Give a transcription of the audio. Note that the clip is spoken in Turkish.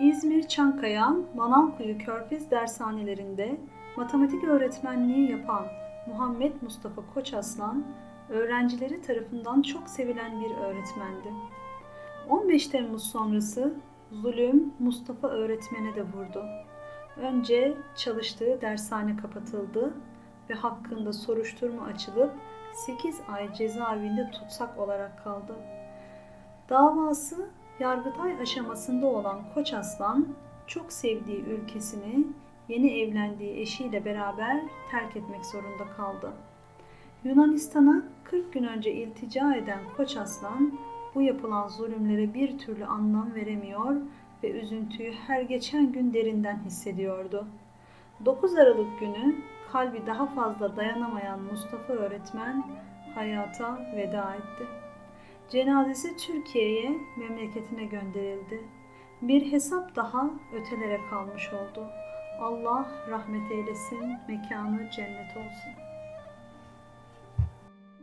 İzmir Çankaya, Manavkuyu Körfez dershanelerinde matematik öğretmenliği yapan Muhammed Mustafa Koçaslan, öğrencileri tarafından çok sevilen bir öğretmendi. 15 Temmuz sonrası zulüm Mustafa öğretmene de vurdu. Önce çalıştığı dershane kapatıldı ve hakkında soruşturma açılıp 8 ay cezaevinde tutsak olarak kaldı. Davası Yargıtay aşamasında olan Koç Aslan, çok sevdiği ülkesini yeni evlendiği eşiyle beraber terk etmek zorunda kaldı. Yunanistan'a 40 gün önce iltica eden Koç Aslan, bu yapılan zulümlere bir türlü anlam veremiyor ve üzüntüyü her geçen gün derinden hissediyordu. 9 Aralık günü kalbi daha fazla dayanamayan Mustafa öğretmen hayata veda etti. Cenazesi Türkiye'ye, memleketine gönderildi. Bir hesap daha ötelere kalmış oldu. Allah rahmet eylesin, mekanı cennet olsun.